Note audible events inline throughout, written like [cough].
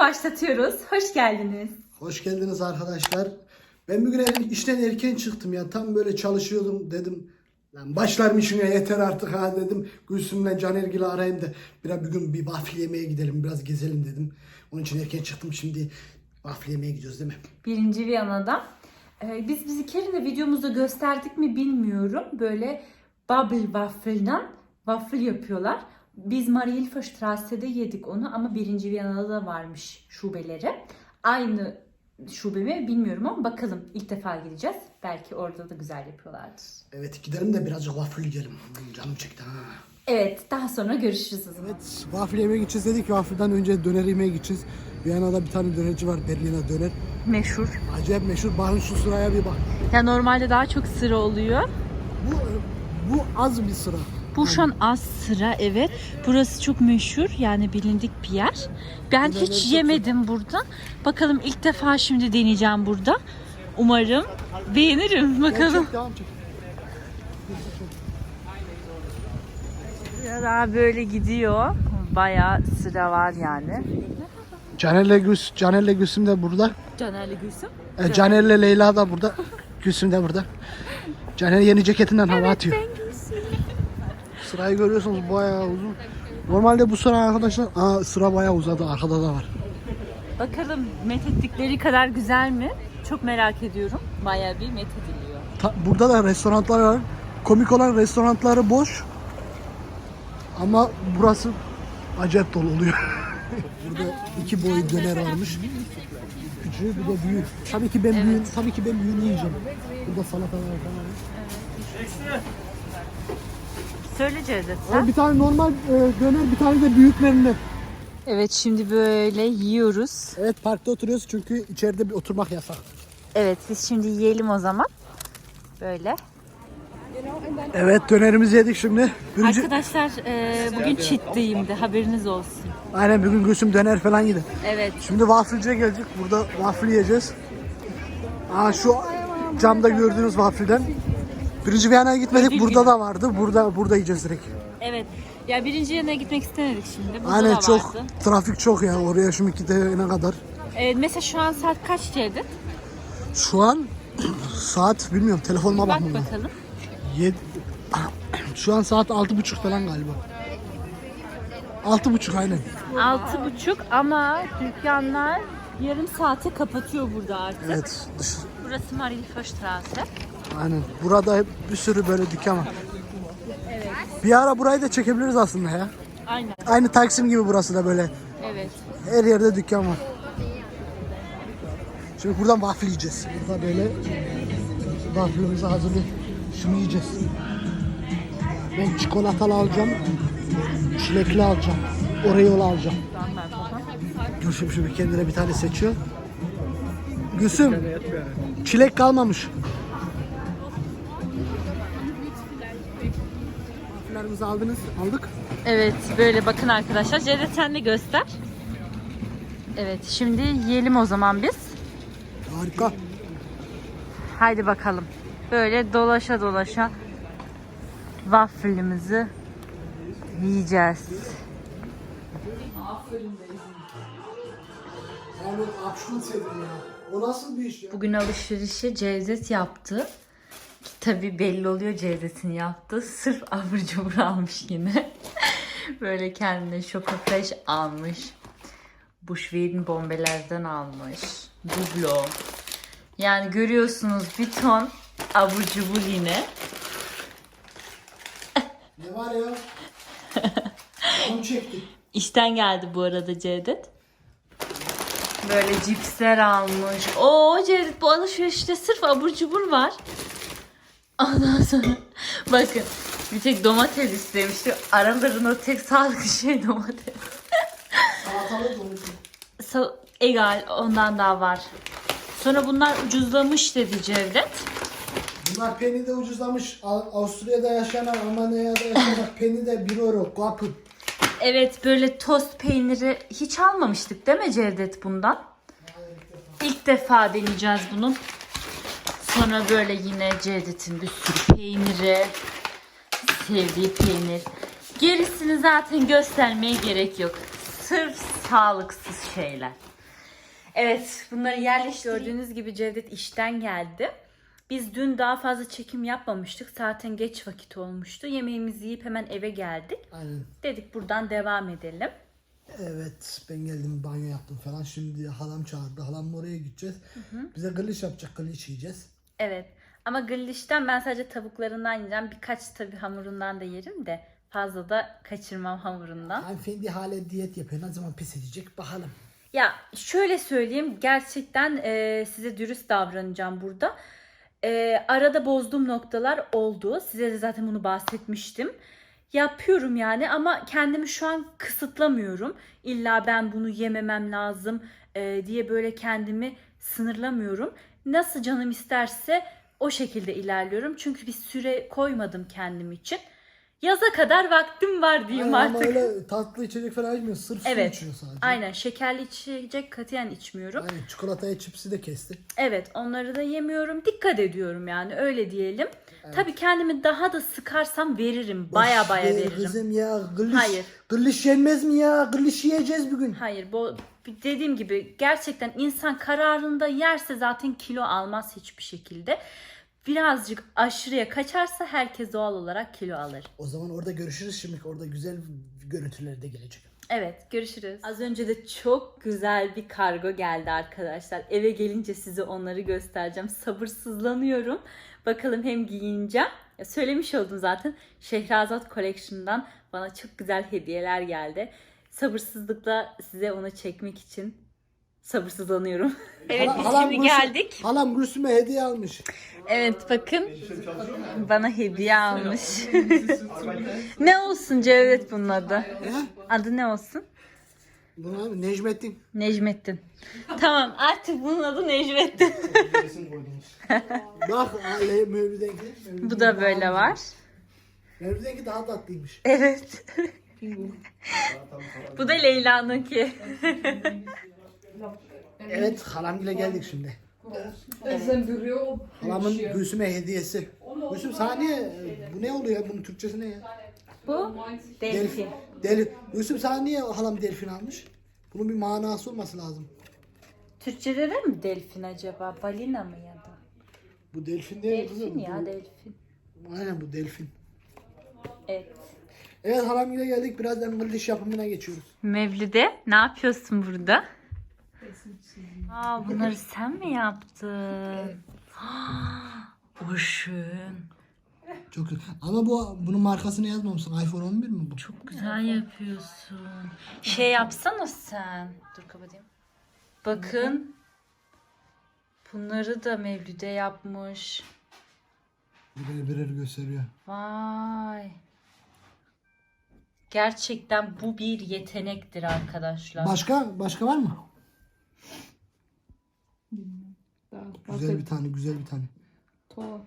başlatıyoruz. Hoş geldiniz. Hoş geldiniz arkadaşlar. Ben bugün işten erken çıktım ya. Tam böyle çalışıyordum dedim. Lan başlar mı şuna yeter artık ha dedim. Gülsüm'le Canergil'i arayayım da biraz bugün bir waffle yemeye gidelim biraz gezelim dedim. Onun için erken çıktım şimdi waffle yemeye gidiyoruz değil mi? Birinci Viyana'da. Ee, biz bizi Kerin'le videomuzda gösterdik mi bilmiyorum. Böyle bubble waffle'dan waffle yapıyorlar. Biz Mariahilfer Strasse'de yedik onu ama birinci Viyana'da da varmış şubeleri. Aynı şube mi bilmiyorum ama bakalım. İlk defa gideceğiz. Belki orada da güzel yapıyorlardır. Evet gidelim de birazcık waffle yiyelim. Canım çekti ha. Evet daha sonra görüşürüz o zaman. Evet waffle yemeye gideceğiz dedik. Waffle'dan önce döner yemeye gideceğiz. Viyana'da bir tane dönerci var Berliner döner. Meşhur. Acayip meşhur. Bakın şu sıraya bir bak. Ya normalde daha çok sıra oluyor. Bu, bu az bir sıra. Bu şu an az sıra evet. Burası çok meşhur yani bilindik bir yer. Ben hiç yemedim burada. Bakalım ilk defa şimdi deneyeceğim burada. Umarım beğenirim bakalım. Daha böyle gidiyor. Bayağı sıra var yani. Caner'le Güls, Caner'le Gülsüm de burada. Caner'le Gülsüm. E, Caner'le Leyla da burada. Gülsüm de burada. Caner yeni ceketinden hava atıyor. Sırayı görüyorsunuz bayağı uzun. Normalde bu sıra arkadaşlar aa, sıra bayağı uzadı arkada da var. Bakalım methettikleri kadar güzel mi? Çok merak ediyorum. Bayağı bir methediliyor. Ta- burada da restoranlar var. Komik olan restoranları boş. Ama burası acayip dolu oluyor. [laughs] burada iki boy döner varmış. Küçüğü bir de büyük. Tabii ki ben büyüğün, tabii ki ben büyüğünü yiyeceğim. Burada salatalar falan var. Söyle Cevdet Ama bir tane normal e, döner, bir tane de büyüklerinden. Evet şimdi böyle yiyoruz. Evet parkta oturuyoruz çünkü içeride bir oturmak yasak. Evet biz şimdi yiyelim o zaman. Böyle. Evet dönerimizi yedik şimdi. Birinci, Arkadaşlar e, bugün cheat day'imdi haberiniz olsun. aynen bugün Gülsüm döner falan yedi. Evet. Şimdi waffle'cıya geldik. Burada waffle yiyeceğiz. Aa şu camda gördüğünüz waffle'den. Birinci Viyana'ya gitmedik. Ödül Burada günü. da vardı. Burada burada yiyeceğiz direkt. Evet. Ya birinci yerine gitmek istemedik şimdi. Burada Aynen da çok vardı. trafik çok ya. Oraya şu mikide ne kadar. Evet, mesela şu an saat kaç Cevdet? Şu an [clears throat] saat bilmiyorum telefonuma Bak bakmam. lazım. bakalım. Yedi... [clears throat] Şu an saat altı buçuk falan galiba. Altı buçuk aynen. Altı buçuk ama dükkanlar yarım saate kapatıyor burada artık. Evet. Dış... Burası Marienhof Straße. Aynen. Burada hep bir sürü böyle dükkan var. Bir ara burayı da çekebiliriz aslında ya. Aynen. Aynı Taksim gibi burası da böyle. Evet. Her yerde dükkan var. Şimdi buradan waffle yiyeceğiz. Burada böyle waffle'ımızı hazırlayıp şunu yiyeceğiz. Ben çikolatalı alacağım. Çilekli alacağım. Oreo'lu alacağım. Gülsüm şimdi kendine bir tane seçiyor. Gülsüm. Çilek kalmamış. Waffle'larımızı aldınız. Aldık. Evet böyle bakın arkadaşlar. Cevdet sen de göster. Evet şimdi yiyelim o zaman biz. Harika. Haydi bakalım. Böyle dolaşa dolaşa waffle'ımızı yiyeceğiz. Bugün alışverişi Cevdet yaptı. Tabi belli oluyor Cevdet'in yaptığı. Sırf abur cubur almış yine. [laughs] Böyle kendine Şoka Fresh almış. Bushweed'in bombelerden almış. Dublo. Yani görüyorsunuz bir ton abur cubur yine. Ne var ya? Onu çekti. [laughs] İşten geldi bu arada Cevdet. Böyle cipsler almış. Oo Cevdet bu alışverişte sırf abur cubur var. Ondan sonra bakın bir tek domates istemiştim. Aralarında tek sağlıklı [laughs] şey domates. Salatalı domates. Sa- Egal ondan daha var. Sonra bunlar ucuzlamış dedi Cevdet. Bunlar peni de ucuzlamış. Av- Avusturya'da yaşayan, Almanya'da yaşayan [laughs] peni de 1 euro. Kapı. Evet böyle tost peyniri hiç almamıştık değil mi Cevdet bundan? İlk defa deneyeceğiz bunu. Sonra böyle yine Cevdet'in bir sürü peyniri, sevdiği peynir. Gerisini zaten göstermeye gerek yok. Sırf sağlıksız şeyler. Evet bunları yerleştirdik. Gördüğünüz gibi Cevdet işten geldi. Biz dün daha fazla çekim yapmamıştık. Zaten geç vakit olmuştu. Yemeğimizi yiyip hemen eve geldik. Aynen. Dedik buradan devam edelim. Evet ben geldim banyo yaptım falan. Şimdi halam çağırdı. Halamla oraya gideceğiz. Bize gılış yapacak. Gılış yiyeceğiz. Evet. Ama grillişten ben sadece tavuklarından yiyeceğim. Birkaç tabii hamurundan da yerim de fazla da kaçırmam hamurundan. Hanımefendi hala diyet yapıyor. Ne zaman pes edecek bakalım. Ya şöyle söyleyeyim gerçekten e, size dürüst davranacağım burada. E, arada bozduğum noktalar oldu. Size de zaten bunu bahsetmiştim. Yapıyorum yani ama kendimi şu an kısıtlamıyorum. İlla ben bunu yememem lazım e, diye böyle kendimi sınırlamıyorum. Nasıl canım isterse o şekilde ilerliyorum. Çünkü bir süre koymadım kendim için. Yaza kadar vaktim var diyeyim Aynen, ama artık. öyle tatlı içecek falan içmiyor. Sırf Evet. su içiyor sadece. Aynen şekerli içecek katiyen içmiyorum. Aynen çikolataya çipsi de kesti. Evet onları da yemiyorum. Dikkat ediyorum yani öyle diyelim. Tabii kendimi daha da sıkarsam veririm. Baya baya ver veririm. Kızım ya gılış. Hayır. Gılış yenmez mi ya? Gılış yiyeceğiz bugün. Hayır bu dediğim gibi gerçekten insan kararında yerse zaten kilo almaz hiçbir şekilde. Birazcık aşırıya kaçarsa herkes doğal olarak kilo alır. O zaman orada görüşürüz şimdi. Orada güzel görüntüler de gelecek. Evet görüşürüz. Az önce de çok güzel bir kargo geldi arkadaşlar. Eve gelince size onları göstereceğim. Sabırsızlanıyorum. Bakalım hem giyineceğim. Ya söylemiş oldum zaten. Şehrazat Collection'dan bana çok güzel hediyeler geldi. Sabırsızlıkla size onu çekmek için sabırsızlanıyorum. Evet biz şimdi Gülsüm- geldik. Halam Gülsüm'e hediye almış. Evet bakın bana hediye almış. ne olsun Cevdet bunun adı? He? Adı ne olsun? Bunu abi Necmettin. Necmettin. tamam artık bunun adı Necmettin. Bak Ale Mevlüt'enki. Bu da böyle var. Mevlüt'enki daha tatlıymış. Evet. Bu da Leyla'nınki. [laughs] Evet halam bile geldik şimdi. Sen duruyor. Halamın Gülsüm'e hediyesi. Gülsüm saniye bu ne oluyor? Bunun Türkçesi ne ya? Bu delfin. Deli. Gülsüm sana niye halam delfin almış? Bunun bir manası olması lazım. Türkçede de mi delfin acaba? Balina mı ya da? Bu delfin değil mi Delfin kızım? ya Bu- delfin. Aynen bu delfin. Evet. Evet halam ile geldik. Birazdan gırlış yapımına geçiyoruz. Mevlide ne yapıyorsun burada? Aa, bunları sen mi yaptın? [gasps] Boşun. Çok güzel. Ama bu bunun markasını yazmamışsın. iPhone 11 mi bu? Çok güzel yapıyorsun. Şey yapsana sen. Dur kapatayım. Bakın. Bunları da Mevlüde yapmış. Birer birer gösteriyor. Vay. Gerçekten bu bir yetenektir arkadaşlar. Başka başka var mı? Güzel bir tane, güzel bir tane. to.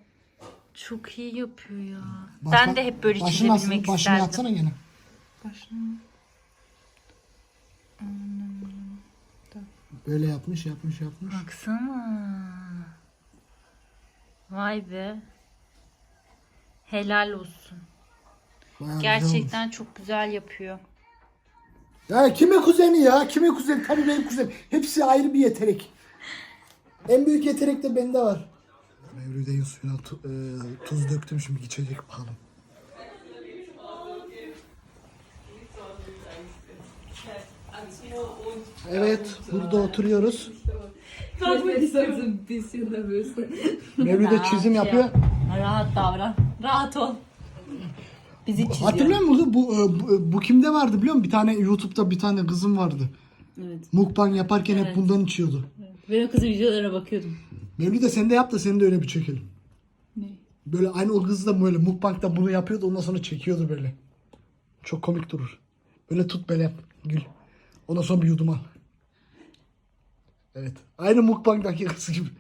Çok iyi yapıyor ya. Başka- ben de hep böyle Başı nasıl? çizebilmek Başını isterdim. yatsana gene. Başını. Böyle yapmış, yapmış, yapmış. Baksana. Vay be. Helal olsun. Bayağı güzel. Gerçekten çok güzel yapıyor. Ya kime kuzeni ya? Kime kuzeni? Tabii benim kuzenim. Hepsi ayrı bir yetenek. En büyük yetenek de bende var. Mevlüde'nin suyuna tu- e, tuz döktüm şimdi içecek bakalım. Evet, burada oturuyoruz. Mevlüde çizim yapıyor. Rahat davran. Rahat ol. Bizi çiziyor. Hatırlıyor musun? Bu, e, bu, bu kimde vardı biliyor musun? Bir tane YouTube'da bir tane kızım vardı. Evet. Mukbang yaparken hep bundan içiyordu. Ben o kızın videolara bakıyordum. Mevlüde sen de yap da seni de öyle bir çekelim. Ne? Böyle aynı o kız da böyle mukbangda bunu yapıyordu ondan sonra çekiyordu böyle. Çok komik durur. Böyle tut böyle yap. Gül. Ondan sonra bir yudum al. Evet. Aynı mukbangdaki kız gibi. [laughs]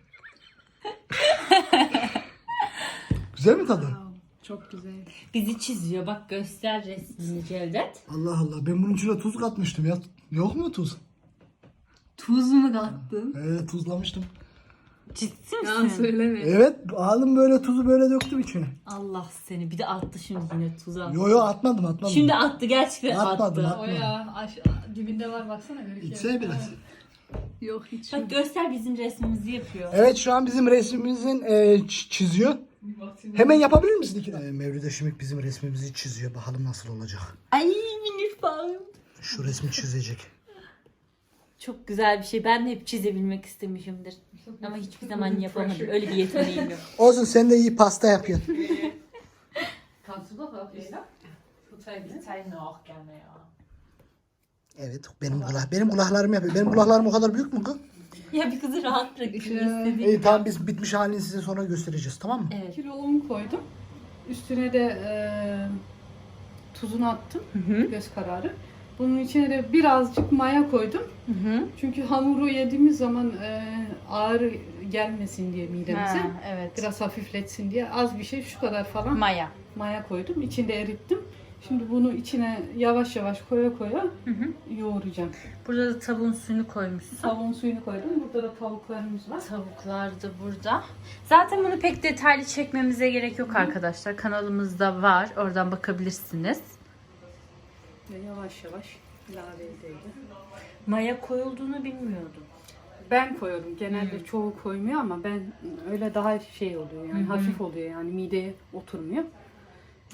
Güzel mi tadı? Çok güzel. Bizi çiziyor. Bak göster resmini Cevdet. Allah Allah. Ben bunun içine tuz katmıştım ya. Yok mu tuz? Tuz mu kattın? Ee, tuzlamıştım. Ciddi Yalan misin? söyleme. Evet aldım böyle tuzu böyle döktüm içine. Allah seni bir de attı şimdi yine tuzu attı. Yo yo atmadım atmadım. Şimdi attı gerçekten Atmadım, attı. atmadım. O ya aş- dibinde var baksana görüşüyor. İçsene biraz. Yok hiç. Bak göster bizim resmimizi yapıyor. Evet şu an bizim resmimizin e, ç- çiziyor. Hemen yapabilir misin iki dakika? Mevlüde Şimik bizim resmimizi çiziyor. Bakalım nasıl olacak. Ay minik bağım. Şu resmi çizecek. Çok güzel bir şey. Ben de hep çizebilmek istemişimdir. Ama hiçbir zaman [laughs] yapamadım. Öyle bir yeteneğim yok. [laughs] Olsun sen de iyi pasta yapıyorsun. Kannst du doch auch, Lena? Total Sen auch gerne ya. Evet benim kulak benim kulaklarım yapıyor. Benim kulaklarım o kadar büyük mü kız? Ya bir kızı rahat bırakın İşte- istediğin. İyi tamam biz bitmiş halini size sonra göstereceğiz tamam mı? Evet. kilo un koydum. Üstüne de e, tuzunu attım. Hı hı. Göz kararı. Bunun içine de birazcık maya koydum. Hı hı. Çünkü hamuru yediğimiz zaman e, ağır gelmesin diye midemize. Ha, evet. Biraz hafifletsin diye az bir şey şu kadar falan Maya. maya koydum. İçinde erittim. Şimdi bunu içine yavaş yavaş koya koya Hı hı. yoğuracağım. Burada da tavuğun suyunu koymuşsun. Tavuğun suyunu koydum. Burada da tavuklarımız var. Tavuklar da burada. Zaten bunu pek detaylı çekmemize gerek yok arkadaşlar. Kanalımızda var. Oradan bakabilirsiniz. Ve yavaş yavaş ilave edildi. Maya koyulduğunu bilmiyordum. Ben koyuyorum. Genelde çoğu koymuyor ama ben öyle daha şey oluyor yani hafif oluyor yani mideye oturmuyor.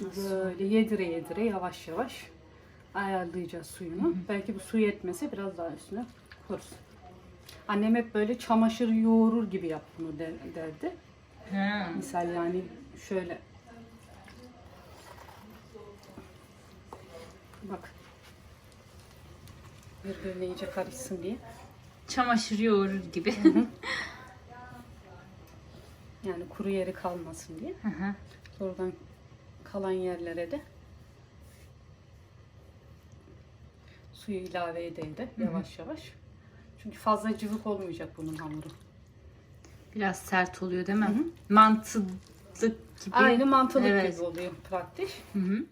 Böyle yedire yedire yavaş yavaş ayarlayacağız suyunu. Belki bu su yetmese biraz daha üstüne koyarız. Annem hep böyle çamaşır yoğurur gibi yap bunu der- derdi. Ha. Misal yani şöyle bak birbirine iyice karışsın diye. Çamaşır yoğurur gibi. [laughs] Yani kuru yeri kalmasın diye. Hı hı. Oradan kalan yerlere de suyu ilave ede ede yavaş yavaş. Çünkü fazla cıvık olmayacak bunun hamuru. Biraz sert oluyor değil mi? Mantılık gibi. Aynı mantılık Evet. gibi oluyor praktik. Hı hı.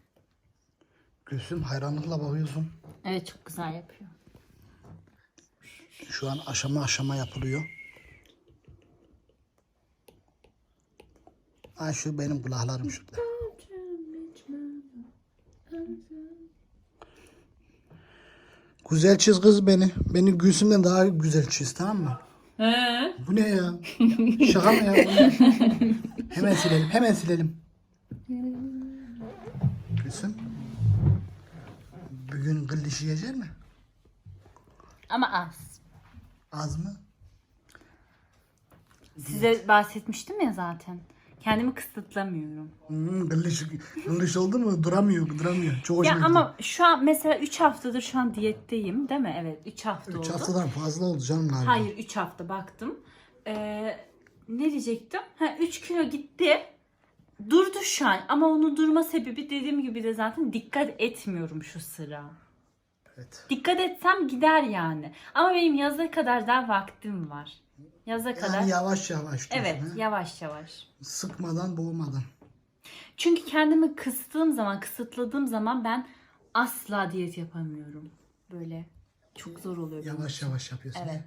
Gülsüm hayranlıkla bakıyorsun. Evet çok güzel yapıyor. Şu an aşama aşama yapılıyor. Ha şu benim kulaklarım şurada. Güzel çiz kız beni. Beni Gülsüm'den daha güzel çiz tamam mı? He. Bu ne ya? Şaka mı ya? Bu ne? hemen silelim, hemen silelim. Gülsüm. Bugün kıl dişi yiyecek mi? Ama az. Az mı? Size bahsetmiştim ya zaten. Kendimi kısıtlamıyorum. Hmm, kıl dişi, kıl dişi oldu mu duramıyor, duramıyor. Çok hoşuma Ya gidiyor. ama şu an mesela 3 haftadır şu an diyetteyim değil mi? Evet 3 hafta Üç oldu. haftadan fazla oldu canım galiba. Hayır 3 hafta baktım. Ee, ne diyecektim? Ha 3 kilo gitti. Durdu şu an ama onun durma sebebi dediğim gibi de zaten dikkat etmiyorum şu sıra. Evet. Dikkat etsem gider yani. Ama benim yaza kadar daha vaktim var. Yaza kadar. Yani yavaş yavaş diyorsun, evet, ha? yavaş yavaş. Sıkmadan, boğmadan. Çünkü kendimi kısıttığım zaman, kısıtladığım zaman ben asla diyet yapamıyorum. Böyle çok zor oluyor. Yavaş yavaş yapıyorsun. Evet.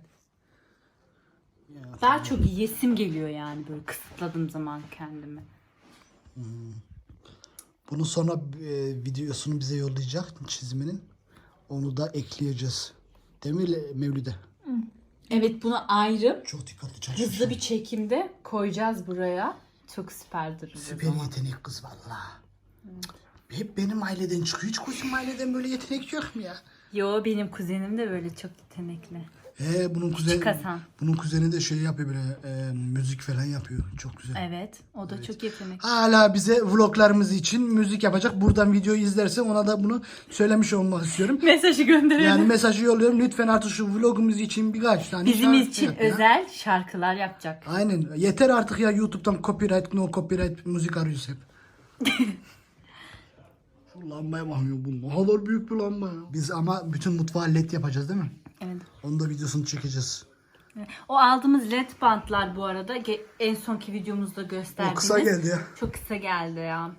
Ya, Daha çok yesim geliyor yani böyle kısıtladığım zaman kendimi. Bunu sonra e, videosunu bize yollayacak çiziminin. Onu da ekleyeceğiz. Değil mi Mevlüde? Evet bunu ayrı Çok dikkatli çalışıyorsun. hızlı bir çekimde koyacağız buraya. Çok süper durur o Süper zaman. yetenek kız valla. Hep benim aileden çıkıyor. Hiç kuzum aileden böyle yetenek yok mu ya? Yo benim kuzenim de böyle çok yetenekli. He bunun kuzeni, Küçük Hasan. bunun kuzeni de şey yapıyor böyle e, müzik falan yapıyor. Çok güzel. Evet o da çok yetenekli. Hala bize vloglarımız için müzik yapacak. Buradan videoyu izlerse ona da bunu söylemiş olmak istiyorum. [laughs] Mesajı gönderelim. Yani mesajı yolluyorum. Lütfen artık şu vlogumuz için birkaç tane Bizim şarkı için yap ya. özel şarkılar yapacak. Aynen. Yeter artık ya YouTube'dan copyright, no copyright müzik arıyoruz hep. [laughs] Şu lambaya bakmıyor bu. Ne kadar büyük bir lamba ya. Biz ama bütün mutfağı led yapacağız değil mi? Evet. Onu da videosunu çekeceğiz. O aldığımız led bantlar bu arada en sonki videomuzda O gösterdiğimiz. kısa geldi ya. Çok kısa geldi ya.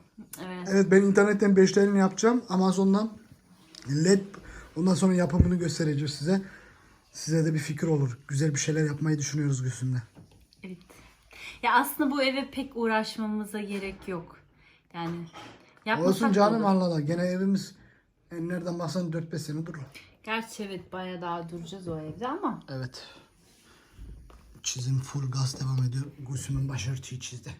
Evet. Evet ben internetten beşlerini yapacağım. Amazon'dan led ondan sonra yapımını göstereceğiz size. Size de bir fikir olur. Güzel bir şeyler yapmayı düşünüyoruz Gülsüm'le. Evet. Ya aslında bu eve pek uğraşmamıza gerek yok. Yani yapmasak Olsun canım olur. Allah Gene evimiz en nereden baksan 4-5 sene durur. Gerçi evet bayağı daha duracağız o evde ama. Evet. Çizim full gaz devam ediyor. Gülsüm'ün başörtüyü çizdi.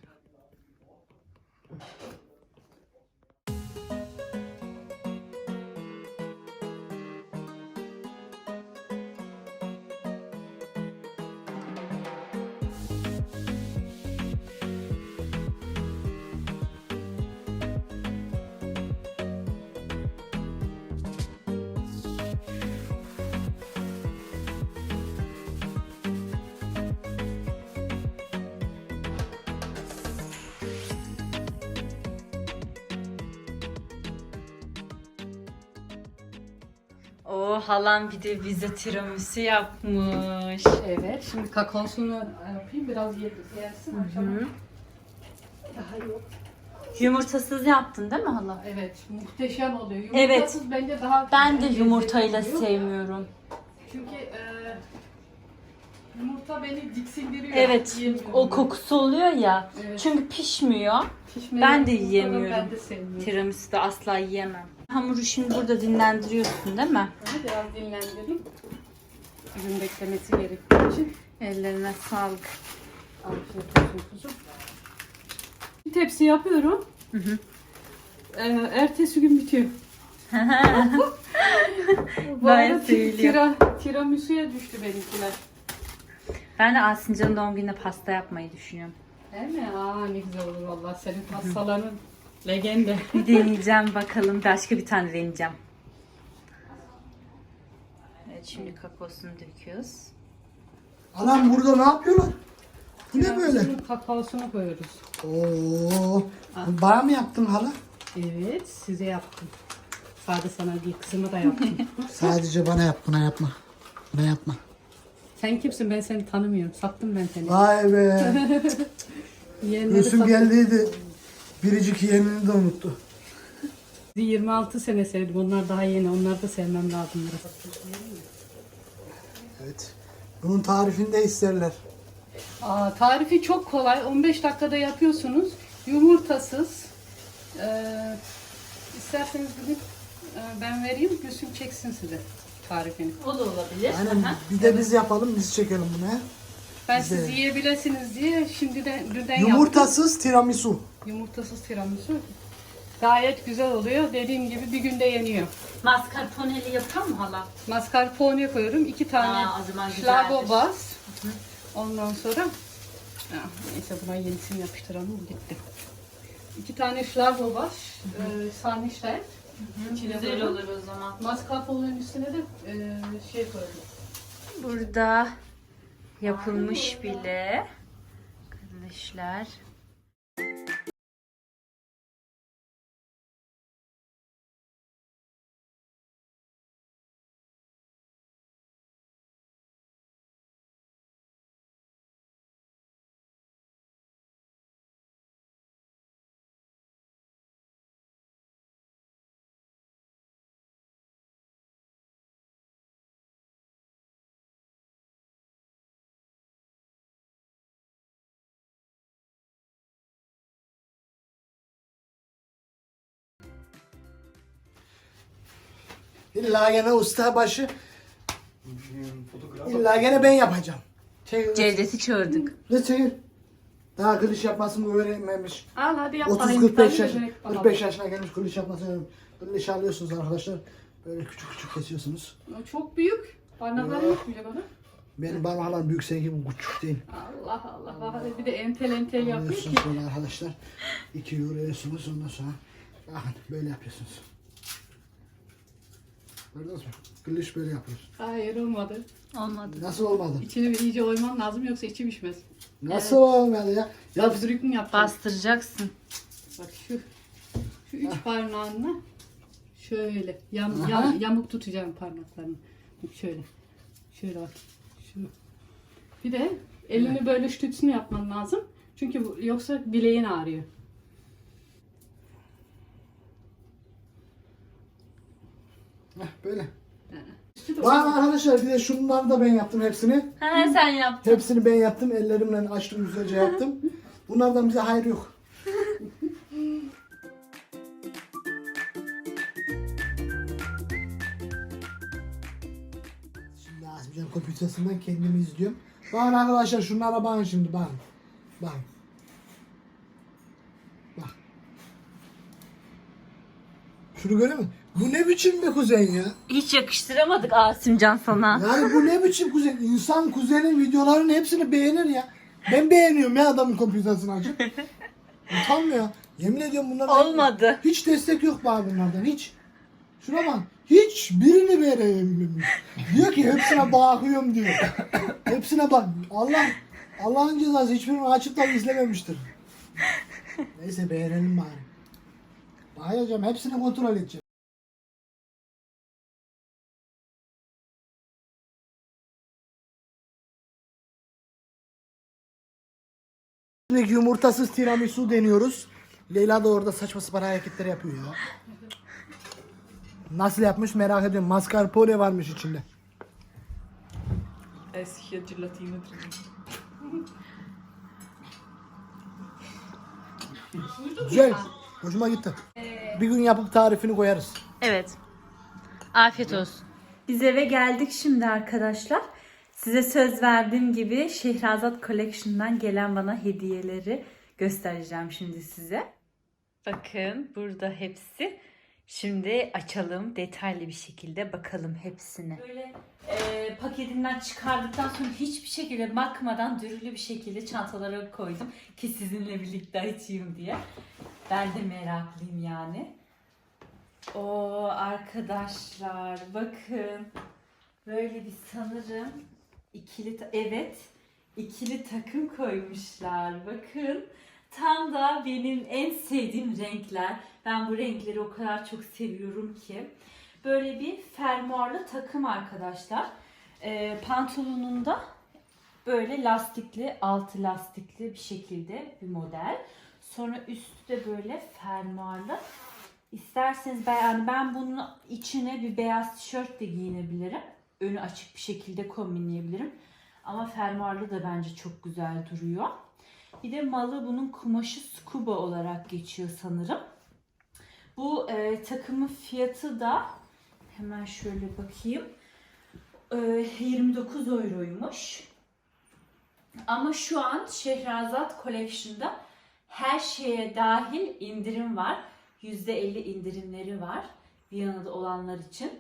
O halam bir de bize tiramisu yapmış. Evet. Şimdi kakaosunu yapayım. Biraz ye- yersin akşama. Daha iyi olur. Yumurtasız yaptın değil mi hala? Evet. Muhteşem oluyor. Evet. Yumurtasız bence daha Ben de yumurtayla sevmiyorum. Çünkü e, yumurta beni diksindiriyor. Evet, o kokusu oluyor ya. Evet. Çünkü pişmiyor. Pişmeyi ben de yiyemiyorum. Ben de sevmiyorum. Tiramisu da asla yiyemem. Hamuru şimdi burada dinlendiriyorsun değil mi? Onu biraz dinlendireyim. Ürün beklemesi gerektiği için. Ellerine sağlık. Afiyet olsun kuzum. Bir tepsi yapıyorum. Ee, ertesi gün bitiyor. [laughs] Bu Gayet arada ti- seviliyor. tira, tiramisu'ya düştü benimkiler. Ben de Asincan'ın doğum gününe pasta yapmayı düşünüyorum. Değil mi? Aa ne güzel olur vallahi senin pastaların legende. Bir deneyeceğim bakalım. Başka bir tane deneyeceğim. Evet şimdi kakosunu döküyoruz. Anam burada ne yapıyorlar? Bu ne böyle? Tiramisu'nun kakaosunu koyuyoruz. Oo, bana mı yaptın hala? Evet size yaptım. Sadece sana değil kızıma da yaptım. [laughs] Sadece bana yap, buna yapma. Buna yapma. Sen kimsin ben seni tanımıyorum. Sattım ben seni. Vay be. [laughs] Yeğenleri Gülsüm sattım. geldiydi. Biricik yeğenini de unuttu. 26 sene sevdim. Onlar daha yeni. Onları da sevmem lazım. Evet. Bunun tarifini de isterler. Aa, tarifi çok kolay. 15 dakikada yapıyorsunuz. Yumurtasız. Ee, isterseniz bugün e, ben vereyim. Gülsüm çeksin size tarifini. O da olabilir. Aynen bir de biz yapalım, biz çekelim bunu. he. Ben Güzel. siz yiyebilirsiniz diye şimdiden dünden yaptım. Yumurtasız tiramisu. Yumurtasız tiramisu. Gayet güzel oluyor. Dediğim gibi bir günde yeniyor. Mascarpone'li yapıyor mu hala? Mascarpone koyuyorum. iki tane Aa, o zaman güzeldir. Schlagobas. Ondan sonra Ah, neyse buna yenisini yapıştıralım. Gitti. İki tane Schlagobas. e, Sarnişler. İçine Güzel olur o zaman. Mascarpone'nin üstüne de e, şey koydum. Burada yapılmış bile. Arkadaşlar. İlla gene usta başı. İlla gene ben yapacağım. Çekil. Cevdet'i çağırdık. Ne çekil. Daha kılıç yapmasını öğrenmemiş. Al hadi yap bakayım. 30-45 Hadi yaş, direkt bakalım. 45 yaşına gelmiş kılıç yapmasını öğrenmiş. Kılıç alıyorsunuz arkadaşlar. Böyle küçük küçük kesiyorsunuz. Çok büyük. Parmakları yok bile bana. Benim parmaklarım büyük seninki bu küçük değil. Allah Allah. Bak Bir de entel entel yapıyor ki. Böyle arkadaşlar. İki yoruyorsunuz ondan sonra bakın böyle yapıyorsunuz. Gördünüz mü? Kılıç böyle yapıyoruz. Hayır olmadı. Olmadı. Nasıl olmadı? İçini bir iyice oyman lazım yoksa içi pişmez. Nasıl olmadı ya? Ya Yaptırık mı yaptın? Bastıracaksın. Bak şu şu üç parmağınla şöyle yam, Aha. yam- yamuk tutacağım parmaklarını. Bak şöyle. Şöyle bak. Şu. Bir de elini böyle ştütsünü yapman lazım. Çünkü bu- yoksa bileğin ağrıyor. Heh, böyle. Bakın arkadaşlar bir de şunları da ben yaptım hepsini. Ha, sen yaptın. Hepsini ben yaptım. Ellerimle açtım güzelce yaptım. [laughs] Bunlardan bize hayır yok. Şimdi Asimcan kompütesinden kendimi izliyorum. Bakın arkadaşlar şunlara bakın şimdi bakın. Bakın. Bak. Şunu görüyor musun? Bu ne biçim bir kuzen ya? Hiç yakıştıramadık Asimcan sana. Yani bu ne biçim kuzen? İnsan kuzenin videolarının hepsini beğenir ya. Ben beğeniyorum ya adamın kompütersini açıp. Utanmıyor. Yemin ediyorum bunlar Olmadı. Hiç destek yok bana bunlardan hiç. Şuna bak. Hiç birini beğenmemiş. Diyor ki hepsine bakıyorum diyor. Hepsine bak. Allah Allah'ın cezası hiçbirini açıp da izlememiştir. Neyse beğenelim bari. Bakacağım hepsini kontrol edeceğim. Şimdi yumurtasız tiramisu deniyoruz. Leyla da orada saçma sapan hareketler yapıyor ya. Nasıl yapmış merak ediyorum. Mascarpone varmış içinde. Eski gelatine Güzel. Hoşuma gitti. Bir gün yapıp tarifini koyarız. Evet. Afiyet olsun. Biz eve geldik şimdi arkadaşlar. Size söz verdiğim gibi Şehrazat Collection'dan gelen bana hediyeleri göstereceğim şimdi size. Bakın burada hepsi. Şimdi açalım detaylı bir şekilde bakalım hepsine. Böyle e, paketinden çıkardıktan sonra hiçbir şekilde bakmadan dürülü bir şekilde çantalara koydum ki sizinle birlikte açayım diye. Ben de meraklıyım yani. O arkadaşlar bakın böyle bir sanırım ikili evet ikili takım koymuşlar. Bakın tam da benim en sevdiğim renkler. Ben bu renkleri o kadar çok seviyorum ki. Böyle bir fermuarlı takım arkadaşlar. Ee, pantolonunda böyle lastikli altı lastikli bir şekilde bir model. Sonra üstü de böyle fermuarlı. İsterseniz ben, yani ben bunun içine bir beyaz tişört de giyinebilirim. Önü açık bir şekilde kombinleyebilirim. Ama fermuarlı da bence çok güzel duruyor. Bir de malı bunun kumaşı scuba olarak geçiyor sanırım. Bu e, takımın fiyatı da hemen şöyle bakayım. E, 29 euroymuş. Ama şu an Şehrazat Collection'da her şeye dahil indirim var. %50 indirimleri var Viyana'da olanlar için.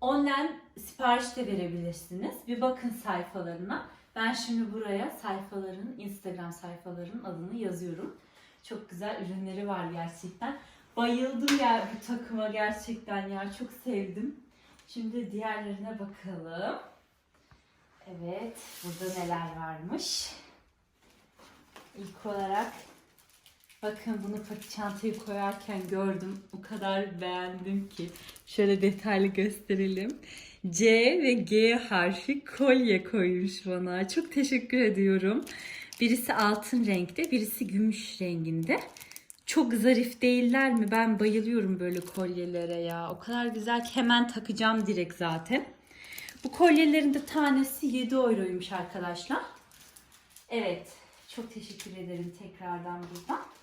Online sipariş de verebilirsiniz. Bir bakın sayfalarına. Ben şimdi buraya sayfaların, Instagram sayfalarının adını yazıyorum. Çok güzel ürünleri var gerçekten. Bayıldım ya bu takıma gerçekten ya. Çok sevdim. Şimdi diğerlerine bakalım. Evet, burada neler varmış. İlk olarak Bakın bunu pati çantayı koyarken gördüm. O kadar beğendim ki. Şöyle detaylı gösterelim. C ve G harfi kolye koymuş bana. Çok teşekkür ediyorum. Birisi altın renkte, birisi gümüş renginde. Çok zarif değiller mi? Ben bayılıyorum böyle kolyelere ya. O kadar güzel ki hemen takacağım direkt zaten. Bu kolyelerin de tanesi 7 euroymuş arkadaşlar. Evet. Çok teşekkür ederim tekrardan buradan.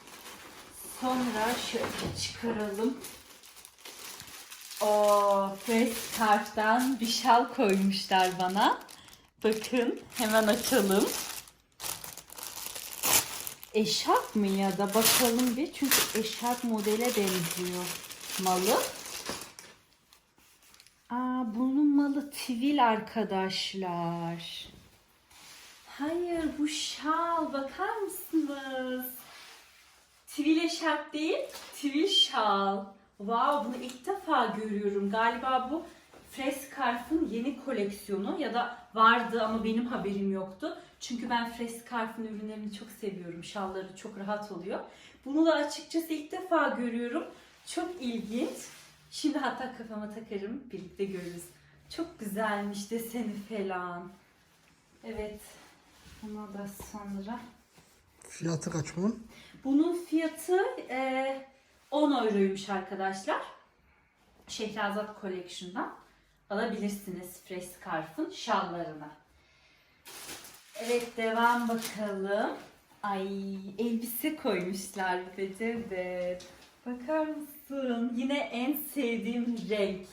Sonra şöyle çıkaralım. O Press Cart'tan bir şal koymuşlar bana. Bakın hemen açalım. Eşarp mı ya da bakalım bir çünkü eşarp modele benziyor malı. Aa bunun malı tivil arkadaşlar. Hayır bu şal bakar mısınız? Tivil eşarp değil, tivil şal. Wow, bunu ilk defa görüyorum. Galiba bu Fresh Scarf'ın yeni koleksiyonu ya da vardı ama benim haberim yoktu. Çünkü ben Fresh Scarf'ın ürünlerini çok seviyorum. Şalları çok rahat oluyor. Bunu da açıkçası ilk defa görüyorum. Çok ilginç. Şimdi hatta kafama takarım. Birlikte görürüz. Çok güzelmiş deseni falan. Evet. Buna da sonra Fiyatı kaç bunun? Bunun fiyatı e, 10 euroymuş arkadaşlar. Şehrazat Collection'dan. alabilirsiniz Fresh Scarf'ın şallarına. Evet devam bakalım. Ay elbise koymuşlar bir de. Bakar mısın? Yine en sevdiğim renk.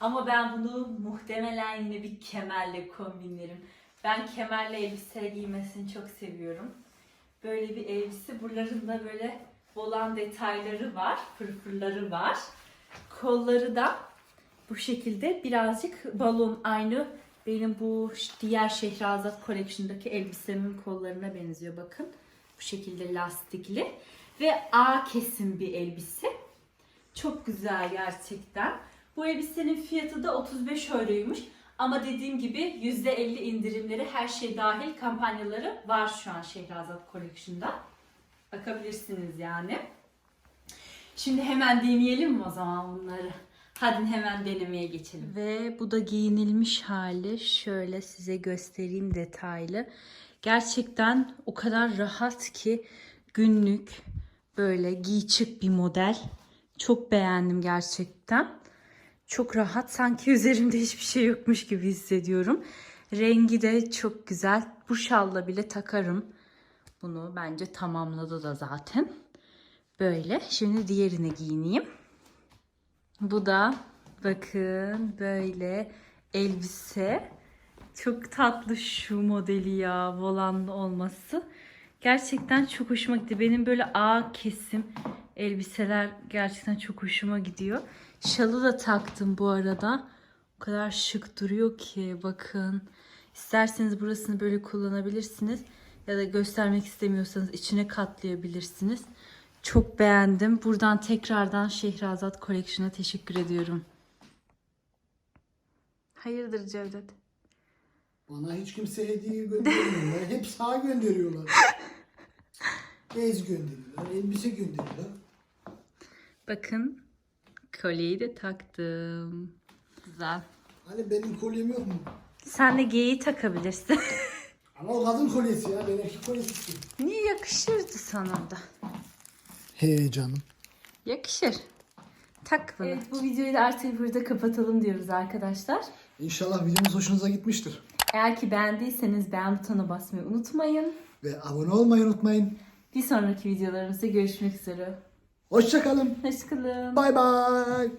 Ama ben bunu muhtemelen yine bir kemerle kombinlerim. Ben kemerle elbise giymesini çok seviyorum. Böyle bir elbise. Buralarında böyle volan detayları var. Fırfırları var. Kolları da bu şekilde birazcık balon aynı benim bu diğer Şehrazat Collection'daki elbisemin kollarına benziyor bakın. Bu şekilde lastikli ve A kesim bir elbise. Çok güzel gerçekten. Bu elbisenin fiyatı da 35 euroymuş. Ama dediğim gibi %50 indirimleri her şey dahil kampanyaları var şu an Şehrazat Collection'da. Bakabilirsiniz yani. Şimdi hemen deneyelim mi o zaman bunları? Hadi hemen denemeye geçelim. Ve bu da giyinilmiş hali. Şöyle size göstereyim detaylı. Gerçekten o kadar rahat ki günlük böyle giy çık bir model. Çok beğendim gerçekten. Çok rahat. Sanki üzerimde hiçbir şey yokmuş gibi hissediyorum. Rengi de çok güzel. Bu şalla bile takarım. Bunu bence tamamladı da zaten. Böyle. Şimdi diğerini giyineyim. Bu da bakın böyle elbise. Çok tatlı şu modeli ya volanlı olması. Gerçekten çok hoşuma gitti. Benim böyle A kesim elbiseler gerçekten çok hoşuma gidiyor. Şalı da taktım bu arada. O kadar şık duruyor ki bakın. İsterseniz burasını böyle kullanabilirsiniz. Ya da göstermek istemiyorsanız içine katlayabilirsiniz. Çok beğendim. Buradan tekrardan Şehrazat Collection'a teşekkür ediyorum. Hayırdır Cevdet? Bana hiç kimse hediye göndermiyorlar. Hep sağ gönderiyorlar. [laughs] Bez gönderiyorlar, elbise gönderiyorlar. Bakın kolyeyi de taktım. Güzel. Hani benim kolyem yok mu? Sen de geyiği takabilirsin. [laughs] Ama o kadın kolyesi ya, ben erkek kolyesi istiyorum. Niye yakışırdı sana da? He canım. Yakışır. Tak bunu. Evet bu videoyu da artık burada kapatalım diyoruz arkadaşlar. İnşallah videomuz hoşunuza gitmiştir. Eğer ki beğendiyseniz beğen butonuna basmayı unutmayın. Ve abone olmayı unutmayın. Bir sonraki videolarımızda görüşmek üzere. Hoşçakalın. Hoşçakalın. Bay bay.